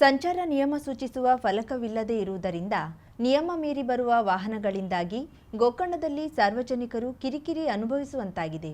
ಸಂಚಾರ ನಿಯಮ ಸೂಚಿಸುವ ಫಲಕವಿಲ್ಲದೆ ಇರುವುದರಿಂದ ನಿಯಮ ಮೀರಿ ಬರುವ ವಾಹನಗಳಿಂದಾಗಿ ಗೋಕರ್ಣದಲ್ಲಿ ಸಾರ್ವಜನಿಕರು ಕಿರಿಕಿರಿ ಅನುಭವಿಸುವಂತಾಗಿದೆ.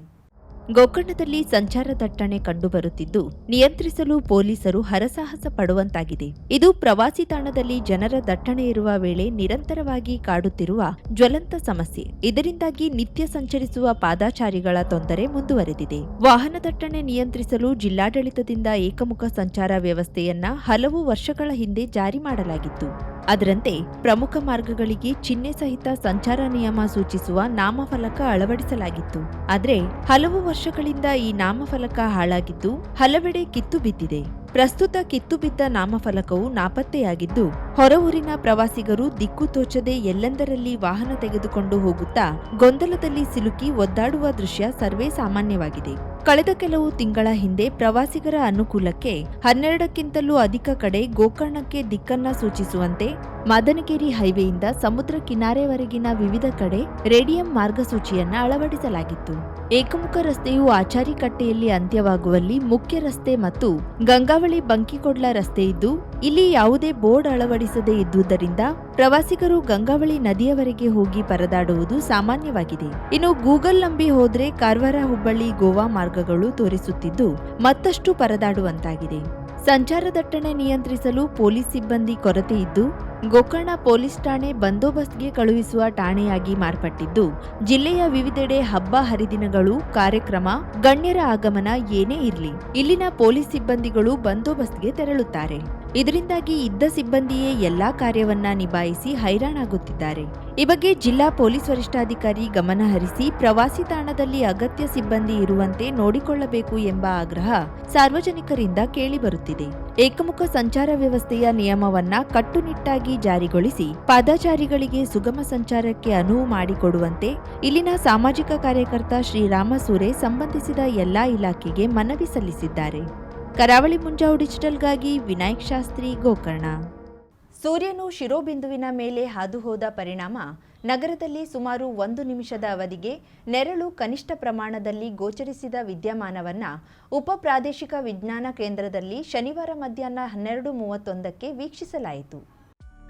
ಗೋಕರ್ಣದಲ್ಲಿ ಸಂಚಾರ ದಟ್ಟಣೆ ಕಂಡುಬರುತ್ತಿದ್ದು, ನಿಯಂತ್ರಿಸಲು ಪೊಲೀಸರು ಹರಸಾಹಸ ಪಡುವಂತಾಗಿದೆ. ಇದು ಪ್ರವಾಸಿ ತಾಣದಲ್ಲಿ ಜನರ ದಟ್ಟಣೆ ಇರುವ ವೇಳೆ ನಿರಂತರವಾಗಿ ಕಾಡುತ್ತಿರುವ ಜ್ವಲಂತ ಸಮಸ್ಯೆ. ಇದರಿಂದಾಗಿ ನಿತ್ಯ ಸಂಚರಿಸುವ ಪಾದಾಚಾರಿಗಳ ತೊಂದರೆ ಮುಂದುವರೆದಿದೆ. ವಾಹನ ದಟ್ಟಣೆ ನಿಯಂತ್ರಿಸಲು ಜಿಲ್ಲಾಡಳಿತದಿಂದ ಏಕಮುಖ ಸಂಚಾರ ವ್ಯವಸ್ಥೆಯನ್ನ ಹಲವು ವರ್ಷಗಳ ಹಿಂದೆ ಜಾರಿ ಮಾಡಲಾಗಿತ್ತು. ಅದರಂತೆ ಪ್ರಮುಖ ಮಾರ್ಗಗಳಿಗೆ ಚಿಹ್ನೆ ಸಹಿತ ಸಂಚಾರ ನಿಯಮ ಸೂಚಿಸುವ ನಾಮಫಲಕ ಅಳವಡಿಸಲಾಗಿತ್ತು. ಆದರೆ ಹಲವು ವರ್ಷಗಳಿಂದ ಈ ನಾಮಫಲಕ ಹಾಳಾಗಿದ್ದು ಹಲವೆಡೆ ಕಿತ್ತು ಬಿದ್ದಿದೆ. ಪ್ರಸ್ತುತ ಕಿತ್ತುಬಿದ್ದ ನಾಮಫಲಕವು ನಾಪತ್ತೆಯಾಗಿದ್ದು ಹೊರ ಊರಿನ ಪ್ರವಾಸಿಗರು ದಿಕ್ಕು ತೋಚದೆ ಎಲ್ಲೆಂದರಲ್ಲಿ ವಾಹನ ತೆಗೆದುಕೊಂಡು ಹೋಗುತ್ತಾ, ಗೊಂದಲದಲ್ಲಿ ಸಿಲುಕಿ ಒದ್ದಾಡುವ ದೃಶ್ಯ ಸರ್ವೇ ಸಾಮಾನ್ಯವಾಗಿದೆ. ಕಳೆದ ಕೆಲವು ತಿಂಗಳ ಹಿಂದೆ ಪ್ರವಾಸಿಗರ ಅನುಕೂಲಕ್ಕೆ ಹನ್ನೆರಡಕ್ಕಿಂತಲೂ ಅಧಿಕ ಕಡೆ ಗೋಕರ್ಣಕ್ಕೆ ದಿಕ್ಕನ್ನ ಸೂಚಿಸುವಂತೆ ಮದನಗಿರಿ ಹೈವೇಯಿಂದ ಸಮುದ್ರ ಕಿನಾರೆವರೆಗಿನ ವಿವಿಧ ಕಡೆ ರೇಡಿಯಂ ಮಾರ್ಗಸೂಚಿಯನ್ನ ಅಳವಡಿಸಲಾಗಿತ್ತು. ಏಕಮುಖ ರಸ್ತೆಯು ಆಚಾರಿಕಟ್ಟೆಯಲ್ಲಿ ಅಂತ್ಯವಾಗುವಲ್ಲಿ ಮುಖ್ಯ ರಸ್ತೆ ಮತ್ತು ಗಂಗಾವಳಿ ಬಂಕಿಕೊಡ್ಲ ರಸ್ತೆ ಇದ್ದು, ಇಲ್ಲಿ ಯಾವುದೇ ಬೋರ್ಡ್ ಅಳವಡಿಸದೇ ಇದ್ದುದರಿಂದ ಪ್ರವಾಸಿಗರು ಗಂಗಾವಳಿ ನದಿಯವರೆಗೆ ಹೋಗಿ ಪರದಾಡುವುದು ಸಾಮಾನ್ಯವಾಗಿದೆ. ಇನ್ನು ಗೂಗಲ್ ನಂಬಿ ಹೋದ್ರೆ ಕಾರವಾರ, ಹುಬ್ಬಳ್ಳಿ, ಗೋವಾ ಮಾರ್ಗಗಳು ತೋರಿಸುತ್ತಿದ್ದು ಮತ್ತಷ್ಟು ಪರದಾಡುವಂತಾಗಿದೆ. ಸಂಚಾರ ದಟ್ಟಣೆ ನಿಯಂತ್ರಿಸಲು ಪೊಲೀಸ್ ಸಿಬ್ಬಂದಿ ಕೊರತೆ ಇದ್ದು ಗೋಕರ್ಣ ಪೊಲೀಸ್ ಠಾಣೆ ಬಂದೋಬಸ್ತ್ಗೆ ಕಳುಹಿಸುವ ಠಾಣೆಯಾಗಿ ಮಾರ್ಪಟ್ಟಿದ್ದು, ಜಿಲ್ಲೆಯ ವಿವಿಧೆಡೆ ಹಬ್ಬ ಹರಿದಿನಗಳು, ಕಾರ್ಯಕ್ರಮ, ಗಣ್ಯರ ಆಗಮನ ಏನೇ ಇರಲಿ, ಇಲ್ಲಿನ ಪೊಲೀಸ್ ಸಿಬ್ಬಂದಿಗಳು ಬಂದೋಬಸ್ತ್ಗೆ ತೆರಳುತ್ತಾರೆ. ಇದರಿಂದಾಗಿ ಇದ್ದ ಸಿಬ್ಬಂದಿಯೇ ಎಲ್ಲಾ ಕಾರ್ಯವನ್ನ ನಿಭಾಯಿಸಿ ಹೈರಾಣಾಗುತ್ತಿದ್ದಾರೆ. ಈ ಬಗ್ಗೆ ಜಿಲ್ಲಾ ಪೊಲೀಸ್ ವರಿಷ್ಠಾಧಿಕಾರಿ ಗಮನಹರಿಸಿ ಪ್ರವಾಸಿ ತಾಣದಲ್ಲಿ ಅಗತ್ಯ ಸಿಬ್ಬಂದಿ ಇರುವಂತೆ ನೋಡಿಕೊಳ್ಳಬೇಕು ಎಂಬ ಆಗ್ರಹ ಸಾರ್ವಜನಿಕರಿಂದ ಕೇಳಿಬರುತ್ತಿದೆ ಏಕಮುಖ ಸಂಚಾರ ವ್ಯವಸ್ಥೆಯ ನಿಯಮವನ್ನ ಕಟ್ಟುನಿಟ್ಟಾಗಿ ಜಾರಿಗೊಳಿಸಿ ಪಾದಚಾರಿಗಳಿಗೆ ಸುಗಮ ಸಂಚಾರಕ್ಕೆ ಅನುವು ಮಾಡಿಕೊಡುವಂತೆ ಇಲ್ಲಿನ ಸಾಮಾಜಿಕ ಕಾರ್ಯಕರ್ತ ಶ್ರೀರಾಮಸೂರೆ ಸಂಬಂಧಿಸಿದ ಎಲ್ಲಾ ಇಲಾಖೆಗೆ ಮನವಿ ಸಲ್ಲಿಸಿದ್ದಾರೆ. ಕರಾವಳಿ ಮುಂಜಾವು ಡಿಜಿಟಲ್ಗಾಗಿ ವಿನಾಯಕ್ ಶಾಸ್ತ್ರಿ ಗೋಕರ್ಣ. ಸೂರ್ಯನು ಶಿರೋಬಿಂದುವಿನ ಮೇಲೆ ಹಾದುಹೋದ ಪರಿಣಾಮ ನಗರದಲ್ಲಿ ಸುಮಾರು ಒಂದು ನಿಮಿಷದ ಅವಧಿಗೆ ನೆರಳು ಕನಿಷ್ಠ ಪ್ರಮಾಣದಲ್ಲಿ ಗೋಚರಿಸಿದ ವಿದ್ಯಮಾನವನ್ನು ಉಪ ಪ್ರಾದೇಶಿಕ ವಿಜ್ಞಾನ ಕೇಂದ್ರದಲ್ಲಿ ಶನಿವಾರ ಮಧ್ಯಾಹ್ನ ಹನ್ನೆರಡು ಮೂವತ್ತೊಂದಕ್ಕೆ ವೀಕ್ಷಿಸಲಾಯಿತು.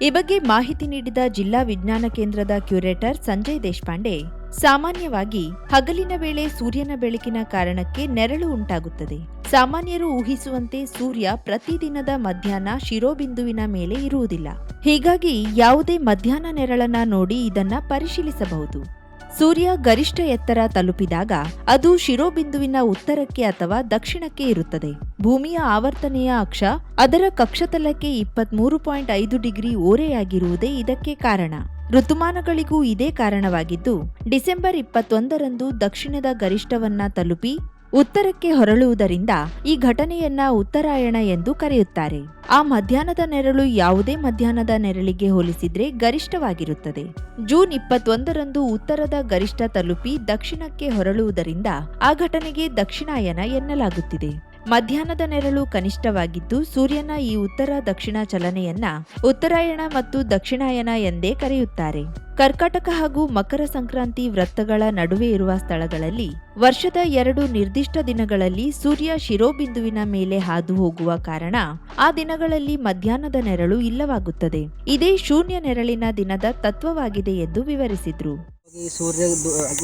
ಈ ಬಗ್ಗೆ ಮಾಹಿತಿ ನೀಡಿದ ಜಿಲ್ಲಾ ವಿಜ್ಞಾನ ಕೇಂದ್ರದ ಕ್ಯೂರೇಟರ್ ಸಂಜಯ್ ದೇಶಪಾಂಡೆ ಸಾಮಾನ್ಯವಾಗಿ ಹಗಲಿನ ವೇಳೆ ಸೂರ್ಯನ ಬೆಳಕಿನ ಕಾರಣಕ್ಕೆ ನೆರಳು ಉಂಟಾಗುತ್ತದೆ. ಸಾಮಾನ್ಯರು ಊಹಿಸುವಂತೆ ಸೂರ್ಯ ಪ್ರತಿದಿನದ ಮಧ್ಯಾಹ್ನ ಶಿರೋಬಿಂದುವಿನ ಮೇಲೆ ಇರುವುದಿಲ್ಲ. ಹೀಗಾಗಿ ಯಾವುದೇ ಮಧ್ಯಾಹ್ನ ನೆರಳನ್ನ ನೋಡಿ ಇದನ್ನ ಪರಿಶೀಲಿಸಬಹುದು. ಸೂರ್ಯ ಗರಿಷ್ಠ ಎತ್ತರ ತಲುಪಿದಾಗ ಅದು ಶಿರೋಬಿಂದುವಿನ ಉತ್ತರಕ್ಕೆ ಅಥವಾ ದಕ್ಷಿಣಕ್ಕೆ ಇರುತ್ತದೆ. ಭೂಮಿಯ ಆವರ್ತನೆಯ ಅಕ್ಷ ಅದರ ಕಕ್ಷತಲಕ್ಕೆ ಇಪ್ಪತ್ಮೂರು ಪಾಯಿಂಟ್ ಐದು ಡಿಗ್ರಿ ಓರೆಯಾಗಿರುವುದೇ ಇದಕ್ಕೆ ಕಾರಣ. ಋತುಮಾನಗಳಿಗೂ ಇದೇ ಕಾರಣವಾಗಿದ್ದು, ಡಿಸೆಂಬರ್ ಇಪ್ಪತ್ತೊಂದರಂದು ದಕ್ಷಿಣದ ಗರಿಷ್ಠವನ್ನ ತಲುಪಿ ಉತ್ತರಕ್ಕೆ ಹೊರಳುವುದರಿಂದ ಈ ಘಟನೆಯನ್ನ ಉತ್ತರಾಯಣ ಎಂದು ಕರೆಯುತ್ತಾರೆ. ಆ ಮಧ್ಯಾಹ್ನದ ನೆರಳು ಯಾವುದೇ ಮಧ್ಯಾಹ್ನದ ನೆರಳಿಗೆ ಹೋಲಿಸಿದ್ರೆ ಗರಿಷ್ಠವಾಗಿರುತ್ತದೆ. ಜೂನ್ ಇಪ್ಪತ್ತೊಂದರಂದು ಉತ್ತರದ ಗರಿಷ್ಠ ತಲುಪಿ ದಕ್ಷಿಣಕ್ಕೆ ಹೊರಳುವುದರಿಂದ ಆ ಘಟನೆಗೆ ದಕ್ಷಿಣಾಯನ ಎನ್ನಲಾಗುತ್ತಿದೆ. ಮಧ್ಯಾಹ್ನದ ನೆರಳು ಕನಿಷ್ಠವಾಗಿದ್ದು ಸೂರ್ಯನ ಈ ಉತ್ತರ ದಕ್ಷಿಣ ಚಲನೆಯನ್ನ ಉತ್ತರಾಯಣ ಮತ್ತು ದಕ್ಷಿಣಾಯನ ಎಂದೇ ಕರೆಯುತ್ತಾರೆ. ಕರ್ಕಾಟಕ ಹಾಗೂ ಮಕರ ಸಂಕ್ರಾಂತಿ ವೃತ್ತಗಳ ನಡುವೆ ಇರುವ ಸ್ಥಳಗಳಲ್ಲಿ ವರ್ಷದ ಎರಡು ನಿರ್ದಿಷ್ಟ ದಿನಗಳಲ್ಲಿ ಸೂರ್ಯ ಶಿರೋಬಿಂದುವಿನ ಮೇಲೆ ಹಾದು ಹೋಗುವ ಕಾರಣ ಆ ದಿನಗಳಲ್ಲಿ ಮಧ್ಯಾಹ್ನದ ನೆರಳು ಇಲ್ಲವಾಗುತ್ತದೆ. ಇದೇ ಶೂನ್ಯ ನೆರಳಿನ ದಿನದ ತತ್ವವಾಗಿದೆ ಎಂದು ವಿವರಿಸಿದ್ರು. ಈ ಸೂರ್ಯ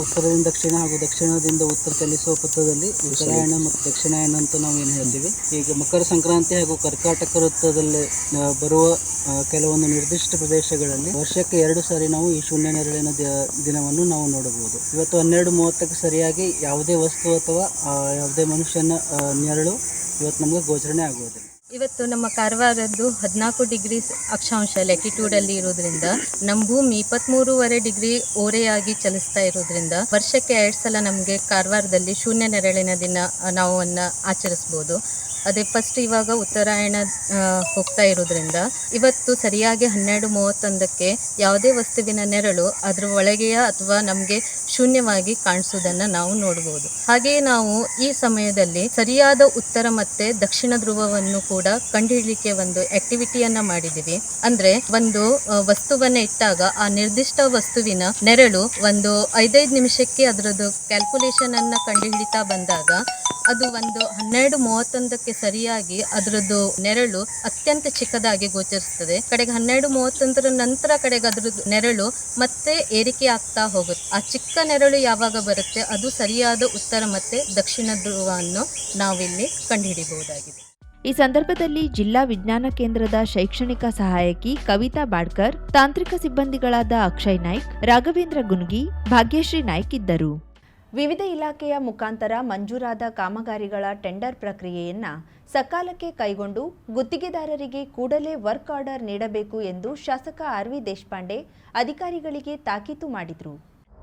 ಉತ್ತರದಿಂದ ದಕ್ಷಿಣ ಹಾಗೂ ದಕ್ಷಿಣದಿಂದ ಉತ್ತರ ಚಲಿಸುವ ಪಥದಲ್ಲಿ ಉತ್ತರಾಯಣ ಮತ್ತು ದಕ್ಷಿಣಾಯಣ ಅಂತ ನಾವು ಏನು ಹೇಳ್ತೀವಿ. ಈಗ ಮಕರ ಸಂಕ್ರಾಂತಿ ಹಾಗೂ ಕರ್ಕಾಟಕ ವೃತ್ತದಲ್ಲಿ ಬರುವ ಕೆಲವೊಂದು ನಿರ್ದಿಷ್ಟ ಪ್ರದೇಶಗಳಲ್ಲಿ ವರ್ಷಕ್ಕೆ ಎರಡು ಸಾರಿ ನಾವು ಈ ಶೂನ್ಯ ನೆರಳಿನ ದಿನವನ್ನು ನಾವು ನೋಡಬಹುದು. ಇವತ್ತು ಹನ್ನೆರಡು ಮೂವತ್ತಕ್ಕೆ ಸರಿಯಾಗಿ ಯಾವುದೇ ವಸ್ತು ಅಥವಾ ಯಾವುದೇ ಮನುಷ್ಯನ ನೆರಳು ಇವತ್ತು ನಮಗೆ ಗೋಚರಣೆ ಆಗುವುದಿಲ್ಲ. ಇವತ್ತು ನಮ್ಮ ಕಾರವಾರದ್ದು ಹದಿನಾಲ್ಕು ಡಿಗ್ರಿ ಅಕ್ಷಾಂಶ ಲ್ಯಾಟಿಟ್ಯೂಡಲ್ಲಿ ಇರೋದ್ರಿಂದ ನಮ್ಮ ಭೂಮಿ ಇಪ್ಪತ್ತ್ಮೂರುವರೆ ಡಿಗ್ರಿ ಓರೆಯಾಗಿ ಚಲಿಸ್ತಾ ಇರೋದ್ರಿಂದ ವರ್ಷಕ್ಕೆ ಎರಡು ಸಲ ನಮಗೆ ಕಾರವಾರದಲ್ಲಿ ಶೂನ್ಯ ನೆರಳಿನ ದಿನ ನಾವು ಅನ್ನ ಆಚರಿಸ್ಬೋದು. ಅದೇ ಫಸ್ಟ್ ಇವಾಗ ಉತ್ತರಾಯಣ ಹೋಗ್ತಾ ಇರೋದ್ರಿಂದ ಇವತ್ತು ಸರಿಯಾಗಿ ಹನ್ನೆರಡು ಮೂವತ್ತೊಂದಕ್ಕೆ ಯಾವುದೇ ವಸ್ತುವಿನ ನೆರಳು ಅದರ ಒಳಗೆಯ ಅಥವಾ ನಮಗೆ ಶೂನ್ಯವಾಗಿ ಕಾಣಿಸೋದನ್ನ ನಾವು ನೋಡ್ಬೋದು. ಹಾಗೆಯೇ ನಾವು ಈ ಸಮಯದಲ್ಲಿ ಸರಿಯಾದ ಉತ್ತರ ಮತ್ತೆ ದಕ್ಷಿಣ ಧ್ರುವವನ್ನು ಕೂಡ ಕೂಡ ಕಂಡುಹಿಡಲಿಕ್ಕೆ ಒಂದು ಆಕ್ಟಿವಿಟಿಯನ್ನ ಮಾಡಿದ್ದೀವಿ. ಅಂದ್ರೆ ಒಂದು ವಸ್ತುವನ್ನ ಇಟ್ಟಾಗ ಆ ನಿರ್ದಿಷ್ಟ ವಸ್ತುವಿನ ನೆರಳು ಒಂದು ಐದೈದು ನಿಮಿಷಕ್ಕೆ ಅದರದ್ದು ಕ್ಯಾಲ್ಕುಲೇಷನ್ ಅನ್ನ ಕಂಡುಹಿಡಿತಾ ಬಂದಾಗ ಅದು ಒಂದು ಹನ್ನೆರಡು ಮೂವತ್ತೊಂದಕ್ಕೆ ಸರಿಯಾಗಿ ಅದರದ್ದು ನೆರಳು ಅತ್ಯಂತ ಚಿಕ್ಕದಾಗಿ ಗೋಚರಿಸ್ತದೆ ಕಡೆಗೆ ಹನ್ನೆರಡು ಮೂವತ್ತೊಂದರ ನಂತರ ಕಡೆಗೆ ಅದರದ್ದು ನೆರಳು ಮತ್ತೆ ಏರಿಕೆ ಆಗ್ತಾ ಹೋಗುತ್ತೆ. ಆ ಚಿಕ್ಕ ನೆರಳು ಯಾವಾಗ ಬರುತ್ತೆ, ಅದು ಸರಿಯಾದ ಉತ್ತರ ಮತ್ತೆ ದಕ್ಷಿಣ ಧ್ರುವವನ್ನು ನಾವಿಲ್ಲಿ ಕಂಡುಹಿಡಿಬಹುದಾಗಿದೆ. ಈ ಸಂದರ್ಭದಲ್ಲಿ ಜಿಲ್ಲಾ ವಿಜ್ಞಾನ ಕೇಂದ್ರದ ಶೈಕ್ಷಣಿಕ ಸಹಾಯಕಿ ಕವಿತಾ ಬಾಡ್ಕರ್, ತಾಂತ್ರಿಕ ಸಿಬ್ಬಂದಿಗಳಾದ ಅಕ್ಷಯ್ ನಾಯ್ಕ್, ರಾಘವೇಂದ್ರ ಗುನ್ಗಿ, ಭಾಗ್ಯಶ್ರೀ ನಾಯ್ಕ್ ಇದ್ದರು. ವಿವಿಧ ಇಲಾಖೆಯ ಮುಖಾಂತರ ಮಂಜೂರಾದ ಕಾಮಗಾರಿಗಳ ಟೆಂಡರ್ ಪ್ರಕ್ರಿಯೆಯನ್ನ ಸಕಾಲಕ್ಕೆ ಕೈಗೊಂಡು ಗುತ್ತಿಗೆದಾರರಿಗೆ ಕೂಡಲೇ ವರ್ಕ್ ಆರ್ಡರ್ ನೀಡಬೇಕು ಎಂದು ಶಾಸಕ ಆರ್ ವಿ ದೇಶಪಾಂಡೆ ಅಧಿಕಾರಿಗಳಿಗೆ ತಾಕೀತು ಮಾಡಿದರು.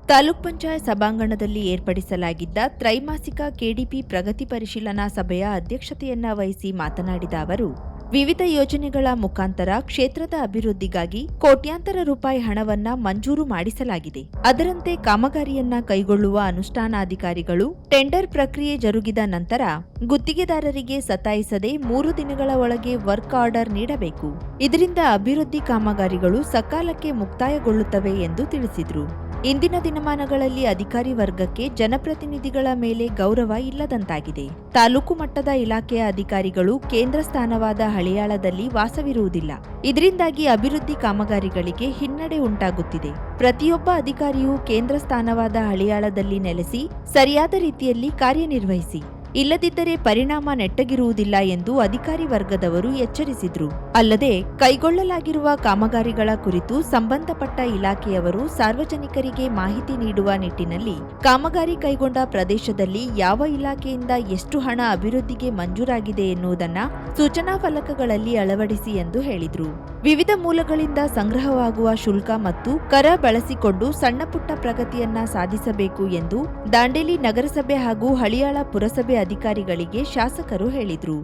ತಾಲೂಕ್ ಪಂಚಾಯತ್ ಸಭಾಂಗಣದಲ್ಲಿ ಏರ್ಪಡಿಸಲಾಗಿದ್ದ ತ್ರೈಮಾಸಿಕ ಕೆಡಿಪಿ ಪ್ರಗತಿ ಪರಿಶೀಲನಾ ಸಭೆಯ ಅಧ್ಯಕ್ಷತೆಯನ್ನ ವಹಿಸಿ ಮಾತನಾಡಿದ ಅವರು, ವಿವಿಧ ಯೋಜನೆಗಳ ಮುಖಾಂತರ ಕ್ಷೇತ್ರದ ಅಭಿವೃದ್ಧಿಗಾಗಿ ಕೋಟ್ಯಾಂತರ ರೂಪಾಯಿ ಹಣವನ್ನ ಮಂಜೂರು ಮಾಡಿಸಲಾಗಿದೆ. ಅದರಂತೆ ಕಾಮಗಾರಿಯನ್ನ ಕೈಗೊಳ್ಳುವ ಅನುಷ್ಠಾನಾಧಿಕಾರಿಗಳು ಟೆಂಡರ್ ಪ್ರಕ್ರಿಯೆ ಜರುಗಿದ ನಂತರ ಗುತ್ತಿಗೆದಾರರಿಗೆ ಸತಾಯಿಸದೆ ಮೂರು ದಿನಗಳ ಒಳಗೆ ವರ್ಕ್ ಆರ್ಡರ್ ನೀಡಬೇಕು. ಇದರಿಂದ ಅಭಿವೃದ್ಧಿ ಕಾಮಗಾರಿಗಳು ಸಕಾಲಕ್ಕೆ ಮುಕ್ತಾಯಗೊಳ್ಳುತ್ತವೆ ಎಂದು ತಿಳಿಸಿದರು. ಇಂದಿನ ದಿನಮಾನಗಳಲ್ಲಿ ಅಧಿಕಾರಿ ವರ್ಗಕ್ಕೆ ಜನಪ್ರತಿನಿಧಿಗಳ ಮೇಲೆ ಗೌರವ ಇಲ್ಲದಂತಾಗಿದೆ. ತಾಲೂಕು ಮಟ್ಟದ ಇಲಾಖೆಯ ಅಧಿಕಾರಿಗಳು ಕೇಂದ್ರ ಸ್ಥಾನವಾದ ಹಳಿಯಾಳದಲ್ಲಿ ವಾಸವಿರುವುದಿಲ್ಲ. ಇದರಿಂದಾಗಿ ಅಭಿವೃದ್ಧಿ ಕಾಮಗಾರಿಗಳಿಗೆ ಹಿನ್ನಡೆ ಉಂಟಾಗುತ್ತಿದೆ. ಪ್ರತಿಯೊಬ್ಬ ಅಧಿಕಾರಿಯೂ ಕೇಂದ್ರ ಸ್ಥಾನವಾದ ಹಳಿಯಾಳದಲ್ಲಿ ನೆಲೆಸಿ, ಸರಿಯಾದ ರೀತಿಯಲ್ಲಿ ಕಾರ್ಯನಿರ್ವಹಿಸಿ. ಇಲ್ಲದಿದ್ದರೆ ಪರಿಣಾಮ ನೆಟ್ಟಗಿರುವುದಿಲ್ಲ ಎಂದು ಅಧಿಕಾರಿ ವರ್ಗದವರು ಎಚ್ಚರಿಸಿದ್ರು. ಅಲ್ಲದೆ, ಕೈಗೊಳ್ಳಲಾಗಿರುವ ಕಾಮಗಾರಿಗಳ ಕುರಿತು ಸಂಬಂಧಪಟ್ಟ ಇಲಾಖೆಯವರು ಸಾರ್ವಜನಿಕರಿಗೆ ಮಾಹಿತಿ ನೀಡುವ ನಿಟ್ಟಿನಲ್ಲಿ ಕಾಮಗಾರಿ ಕೈಗೊಂಡ ಪ್ರದೇಶದಲ್ಲಿ ಯಾವ ಇಲಾಖೆಯಿಂದ ಎಷ್ಟು ಹಣ ಅಭಿವೃದ್ಧಿಗೆ ಮಂಜೂರಾಗಿದೆ ಎನ್ನುವುದನ್ನು ಸೂಚನಾ ಫಲಕಗಳಲ್ಲಿ ಅಳವಡಿಸಿ ಎಂದು ಹೇಳಿದರು. ವಿವಿಧ ಮೂಲಗಳಿಂದ ಸಂಗ್ರಹವಾಗುವ ಶುಲ್ಕ ಮತ್ತು ಕರ ಬಳಸಿಕೊಂಡು ಸಣ್ಣಪುಟ್ಟ ಪ್ರಗತಿಯನ್ನ ಸಾಧಿಸಬೇಕು ಎಂದು ದಾಂಡೇಲಿ ನಗರಸಭೆ ಹಾಗೂ ಹಳಿಯಾಳ ಪುರಸಭೆ ಅಧಿಕಾರಿಗಳಿಗೆ ಶಾಸಕರು ಹೇಳಿದ್ರು.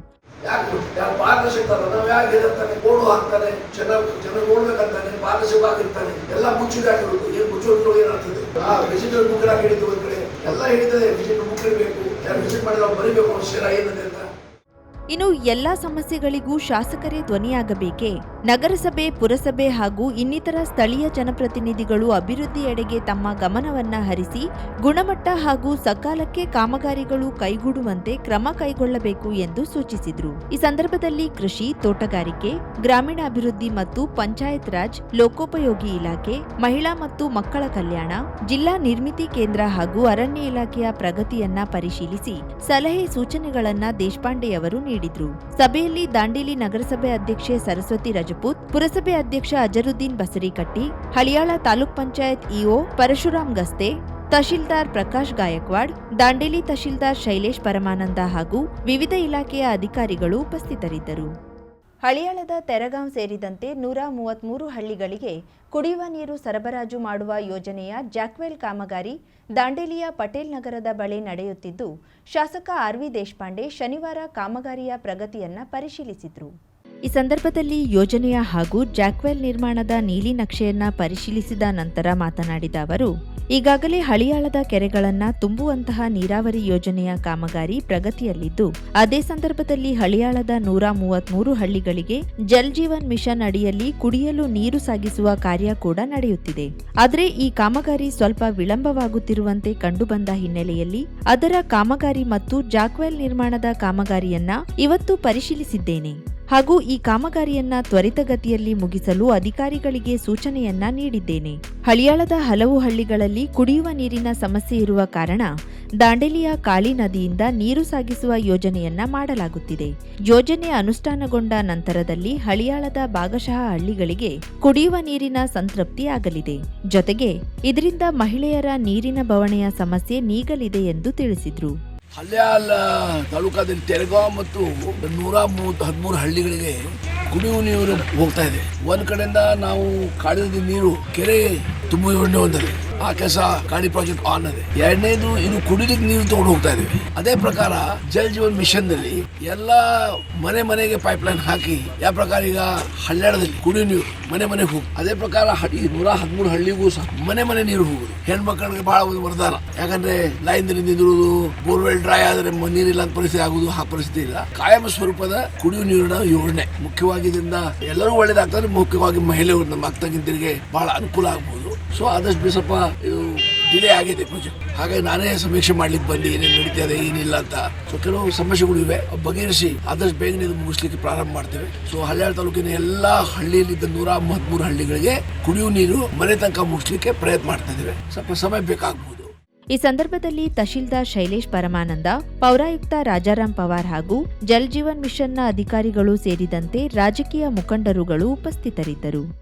ಇನ್ನು ಎಲ್ಲಾ ಸಮಸ್ಯೆಗಳಿಗೂ ಶಾಸಕರೇ ಧ್ವನಿಯಾಗಬೇಕೇ? ನಗರಸಭೆ, ಪುರಸಭೆ ಹಾಗೂ ಇನ್ನಿತರ ಸ್ಥಳೀಯ ಜನಪ್ರತಿನಿಧಿಗಳು ಅಭಿವೃದ್ಧಿಯೆಡೆಗೆ ತಮ್ಮ ಗಮನವನ್ನ ಹರಿಸಿ ಗುಣಮಟ್ಟ ಹಾಗೂ ಸಕಾಲಕ್ಕೆ ಕಾಮಗಾರಿಗಳು ಕೈಗೂಡುವಂತೆ ಕ್ರಮ ಕೈಗೊಳ್ಳಬೇಕು ಎಂದು ಸೂಚಿಸಿದರು. ಈ ಸಂದರ್ಭದಲ್ಲಿ ಕೃಷಿ, ತೋಟಗಾರಿಕೆ, ಗ್ರಾಮೀಣಾಭಿವೃದ್ಧಿ ಮತ್ತು ಪಂಚಾಯತ್ ರಾಜ್, ಲೋಕೋಪಯೋಗಿ ಇಲಾಖೆ, ಮಹಿಳಾ ಮತ್ತು ಮಕ್ಕಳ ಕಲ್ಯಾಣ, ಜಿಲ್ಲಾ ನಿರ್ಮಿತಿ ಕೇಂದ್ರ ಹಾಗೂ ಅರಣ್ಯ ಇಲಾಖೆಯ ಪ್ರಗತಿಯನ್ನ ಪರಿಶೀಲಿಸಿ ಸಲಹೆ ಸೂಚನೆಗಳನ್ನ ದೇಶಪಾಂಡೆಯವರು ನೀಡಿದರು. ಸಭೆಯಲ್ಲಿ ದಾಂಡೇಲಿ ನಗರಸಭೆ ಅಧ್ಯಕ್ಷೆ ಸರಸ್ವತಿ ರಜಪೂತ್, ಪುರಸಭೆ ಅಧ್ಯಕ್ಷ ಅಜರುದ್ದೀನ್ ಬಸರಿಕಟ್ಟಿ, ಹಳಿಯಾಳ ತಾಲೂಕ್ ಪಂಚಾಯತ್ ಇಒ ಪರಶುರಾಮ್ ಗಸ್ತೆ, ತಹಶೀಲ್ದಾರ್ ಪ್ರಕಾಶ್ ಗಾಯಕ್ವಾಡ್, ದಾಂಡೇಲಿ ತಹಶೀಲ್ದಾರ್ ಶೈಲೇಶ್ ಪರಮಾನಂದ ಹಾಗೂ ವಿವಿಧ ಇಲಾಖೆಯ ಅಧಿಕಾರಿಗಳು ಉಪಸ್ಥಿತರಿದ್ದರು. ಹಳಿಯಾಳದ ತೆರಗಾಂ ಸೇರಿದಂತೆ ನೂರ ಮೂವತ್ಮೂರು ಹಳ್ಳಿಗಳಿಗೆ ಕುಡಿಯುವ ನೀರು ಸರಬರಾಜು ಮಾಡುವ ಯೋಜನೆಯ ಜಾಕ್ವೆಲ್ ಕಾಮಗಾರಿ ದಾಂಡೇಲಿಯ ಪಟೇಲ್ ನಗರದ ಬಳಿ ನಡೆಯುತ್ತಿದ್ದು, ಶಾಸಕ ಆರ್ ವಿ ದೇಶಪಾಂಡೆ ಶನಿವಾರ ಕಾಮಗಾರಿಯ ಪ್ರಗತಿಯನ್ನ ಪರಿಶೀಲಿಸಿದ್ರು. ಈ ಸಂದರ್ಭದಲ್ಲಿ ಯೋಜನೆಯ ಹಾಗೂ ಜಾಕ್ವೆಲ್ ನಿರ್ಮಾಣದ ನೀಲಿ ನಕ್ಷೆಯನ್ನ ಪರಿಶೀಲಿಸಿದ ನಂತರ ಮಾತನಾಡಿದ ಅವರು, ಈಗಾಗಲೇ ಹಳಿಯಾಳದ ಕೆರೆಗಳನ್ನ ತುಂಬುವಂತಹ ನೀರಾವರಿ ಯೋಜನೆಯ ಕಾಮಗಾರಿ ಪ್ರಗತಿಯಲ್ಲಿದ್ದು, ಅದೇ ಸಂದರ್ಭದಲ್ಲಿ ಹಳಿಯಾಳದ ನೂರ ಮೂವತ್ಮೂರು ಹಳ್ಳಿಗಳಿಗೆ ಜಲ್ ಜೀವನ್ ಮಿಷನ್ ಅಡಿಯಲ್ಲಿ ಕುಡಿಯಲು ನೀರು ಸಾಗಿಸುವ ಕಾರ್ಯ ಕೂಡ ನಡೆಯುತ್ತಿದೆ. ಆದರೆ ಈ ಕಾಮಗಾರಿ ಸ್ವಲ್ಪ ವಿಳಂಬವಾಗುತ್ತಿರುವಂತೆ ಕಂಡುಬಂದ ಹಿನ್ನೆಲೆಯಲ್ಲಿ ಅದರ ಕಾಮಗಾರಿ ಮತ್ತು ಜಾಕ್ವೆಲ್ ನಿರ್ಮಾಣದ ಕಾಮಗಾರಿಯನ್ನ ಇವತ್ತು ಪರಿಶೀಲಿಸಿದ್ದೇನೆ. ಹಾಗೂ ಈ ಕಾಮಗಾರಿಯನ್ನ ತ್ವರಿತಗತಿಯಲ್ಲಿ ಮುಗಿಸಲು ಅಧಿಕಾರಿಗಳಿಗೆ ಸೂಚನೆಯನ್ನ ನೀಡಿದ್ದೇನೆ. ಹಳಿಯಾಳದ ಹಲವು ಹಳ್ಳಿಗಳಲ್ಲಿ ಕುಡಿಯುವ ನೀರಿನ ಸಮಸ್ಯೆ ಇರುವ ಕಾರಣ ದಾಂಡೇಲಿಯ ಕಾಳಿ ನದಿಯಿಂದ ನೀರು ಸಾಗಿಸುವ ಯೋಜನೆಯನ್ನ ಮಾಡಲಾಗುತ್ತಿದೆ. ಯೋಜನೆ ಅನುಷ್ಠಾನಗೊಂಡ ನಂತರದಲ್ಲಿ ಹಳಿಯಾಳದ ಭಾಗಶಃ ಹಳ್ಳಿಗಳಿಗೆ ಕುಡಿಯುವ ನೀರಿನ ಸಂತೃಪ್ತಿ ಆಗಲಿದೆ. ಜೊತೆಗೆ ಇದರಿಂದ ಮಹಿಳೆಯರ ನೀರಿನ ಬವಣೆಯ ಸಮಸ್ಯೆ ನೀಗಲಿದೆ ಎಂದು ತಿಳಿಸಿದ್ರು. ಹಳ್ಯಾಲ ತಾಲೂಕಾದಲ್ಲಿ ತೆರಗಾಂವ್ ಮತ್ತು ನೂರ ಮೂವತ್ತು ಹದಿಮೂರು ಹಳ್ಳಿಗಳಿಗೆ ಕುಡಿಯುವ ನೀರು ಹೋಗ್ತಾ ಇದೆ. ಒಂದ್ ಕಡೆಯಿಂದ ನಾವು ಕಾಡಿದ ನೀರು ಕೆರೆ ತುಂಬಿ ಹೊಂದಿದೆ ಆ ಕೆಲಸ ಗಾಡಿ ಪ್ರಾಜೆಕ್ಟ್ ಆನ್ ಇದೆ ಎರಡನೇದು ಇನ್ನು ಕುಡಿಲಿಕ್ಕೆ ನೀರು ತಗೊಂಡು ಹೋಗ್ತಾ ಇದೀವಿ ಅದೇ ಪ್ರಕಾರ ಜಲ್ ಜೀವನ್ ಮಿಷನ್ನಲ್ಲಿ ಎಲ್ಲ ಮನೆ ಮನೆಗೆ ಪೈಪ್ ಲೈನ್ ಹಾಕಿ ಯಾವ ಪ್ರಕಾರ ಈಗ ಹಳ್ಳ್ಯಾಳದಲ್ಲಿ ಕುಡಿಯೋ ನೀರು ಮನೆ ಮನೆಗೆ ಹೋಗಿ. ಅದೇ ಪ್ರಕಾರ ನೂರ ಹದಿಮೂರು ಹಳ್ಳಿಗೂ ಸಹ ಮನೆ ಮನೆ ನೀರು ಹೋಗುದು. ಹೆಣ್ಮಕ್ಳಿಗೆ ಬಹಳ ಒಂದು ವರದಾನ. ಯಾಕಂದ್ರೆ ಲೈನ್ ನಿಂದಿರುವುದು ಬೋರ್ವೆಲ್ ಡ್ರೈ ಆದ್ರೆ ನೀರಿಲ್ಲ ಅಂತ ಪರಿಸ್ಥಿತಿ ಆಗುದು ಆ ಪರಿಸ್ಥಿತಿ ಇಲ್ಲ. ಕಾಯಂ ಸ್ವರೂಪದ ಕುಡಿಯುವ ನೀರಿನ ಯೋಜನೆ ಮುಖ್ಯವಾಗಿ ಇದರಿಂದ ಎಲ್ಲರೂ ಒಳ್ಳೇದಾಗ್ತದೆ, ಮುಖ್ಯವಾಗಿ ಮಹಿಳೆಯರು ನಮ್ಮ ಅಕ್ಕ ಬಹಳ ಅನುಕೂಲ ಆಗ್ಬೋದು. ಸೊ ಆದಷ್ಟು ಸ್ವಲ್ಪ ಇದು ಡಿಲೇ ಆಗಿದೆ ಪ್ರಾಜೆಕ್ಟ್ ಹಾಗಾಗಿ ನಾನೇ ಸಮೀಕ್ಷೆ ಮಾಡ್ಲಿಕ್ಕೆ ಬಂದು, ಏನೇನು ನಡೀತಾ ಇದೆ ಏನಿಲ್ಲ ಅಂತ. ಸೊ ಕೆಲವು ಸಮಸ್ಯೆಗಳು ಇವೆ. ಬಗೆಹರಿಸಿ ಆದಷ್ಟು ಬೇಗನೆ ಇದು ಮುಗಿಸ್ಲಿಕ್ಕೆ ಪ್ರಾರಂಭ ಮಾಡ್ತೇವೆ. ಸೊ ಹಳ್ಳಿಯಾಳ ತಾಲೂಕಿನ ಎಲ್ಲಾ ಹಳ್ಳಿಯಲ್ಲಿದ್ದ ನೂರ ಮೂವತ್ಮೂರು ಹಳ್ಳಿಗಳಿಗೆ ಕುಡಿಯುವ ನೀರು ಮನೆ ತನಕ ಮುಗಿಸ್ಲಿಕ್ಕೆ ಪ್ರಯತ್ನ ಮಾಡ್ತಾ ಇದ್ದೇವೆ. ಸ್ವಲ್ಪ ಸಮಯ ಬೇಕಾಗಬಹುದು ಈ ಸಂದರ್ಭದಲ್ಲಿ ತಹಶೀಲ್ದಾರ್ ಶೈಲೇಶ್ ಪರಮಾನಂದ, ಪೌರಾಯುಕ್ತ ರಾಜಾರಾಮ್ ಪವಾರ್ ಹಾಗೂ ಜಲ್ ಜೀವನ್ ಮಿಷನ್ನ ಅಧಿಕಾರಿಗಳು ಸೇರಿದಂತೆ ರಾಜಕೀಯ ಮುಖಂಡರುಗಳು ಉಪಸ್ಥಿತರಿದ್ದರು.